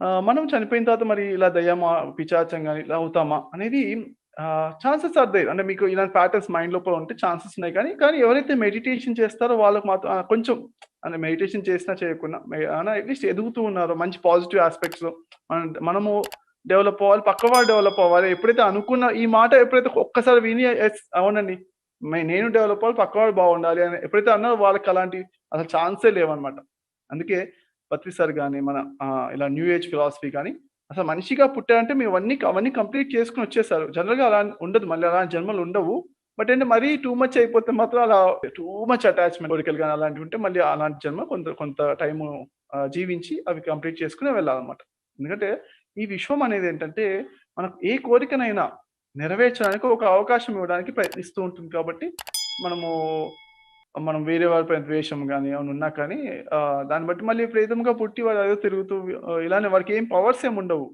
ఆహ్, మనం చనిపోయిన తర్వాత మరి ఇలా దయ్యమా, పిశాచం గాని ఇలా అవుతామా అనేది ఆహ్, ఛాన్సెస్ ఆర్ దేర్. అంటే మీకు ఇలాంటి ప్యాటర్న్స్ మైండ్ లోపల ఉంటే ఛాన్సెస్ ఉన్నాయి కానీ, కానీ ఎవరైతే మెడిటేషన్ చేస్తారో వాళ్ళకి మాత్రం ఆహ్, కొంచెం అంటే మెడిటేషన్ చేసినా చేయకున్నా మే అట్‌లీస్ట్ ఎదుగుతూ ఉన్నారో మంచి పాజిటివ్ యాస్పెక్ట్స్‌లో మనం మనము డెవలప్ అవ్వాలి, పక్కవాడు డెవలప్ అవ్వాలి. ఎప్పుడైతే అనుకున్న ఈ మాట ఎప్పుడైతే ఒక్కసారి విని యెస్ అవునండి. మే నేను డెవలప్ అవ్వాలి, పక్కవాడు బాగుండాలి అని ఎప్పుడైతే అన్నారో వాళ్ళకి అలాంటి అసలు ఛాన్సే లేవన్నమాట. అందుకే పత్రి సార్ కానీ మన ఇలా న్యూ ఏజ్ ఫిలాసఫీ కానీ అసలు మనిషిగా పుట్టారంటే మేము అవన్నీ అవన్నీ కంప్లీట్ చేసుకొని వచ్చేసారు. జనరల్‌గా అలా ఉండదు. మళ్ళీ అలాంటి జన్మలు ఉండవు. బట్ అంటే మరీ టూ మచ్ అయిపోతే మాత్రం అలా టూ మచ్ అటాచ్‌మెంట్ కోరికలు కానీ అలాంటివి ఉంటే మళ్ళీ అలాంటి జన్మ కొంత కొంత టైము జీవించి అవి కంప్లీట్ చేసుకొని వెళ్ళాలన్నమాట. ఎందుకంటే ఈ విశ్వం అనేది ఏంటంటే మనకు ఏ కోరికనైనా నెరవేర్చడానికి ఒక అవకాశం ఇవ్వడానికి ప్రయత్నిస్తూ ఉంటుంది కాబట్టి మనము మనం వేరే వారిపైన ద్వేషం కానీ ఏమైనా ఉన్నా కానీ దాన్ని బట్టి మళ్ళీ ప్రేతంగా పుట్టి వాడు అదే తిరుగుతూ ఇలానే వాడికి ఏం పవర్స్ ఏమి ఉండవు.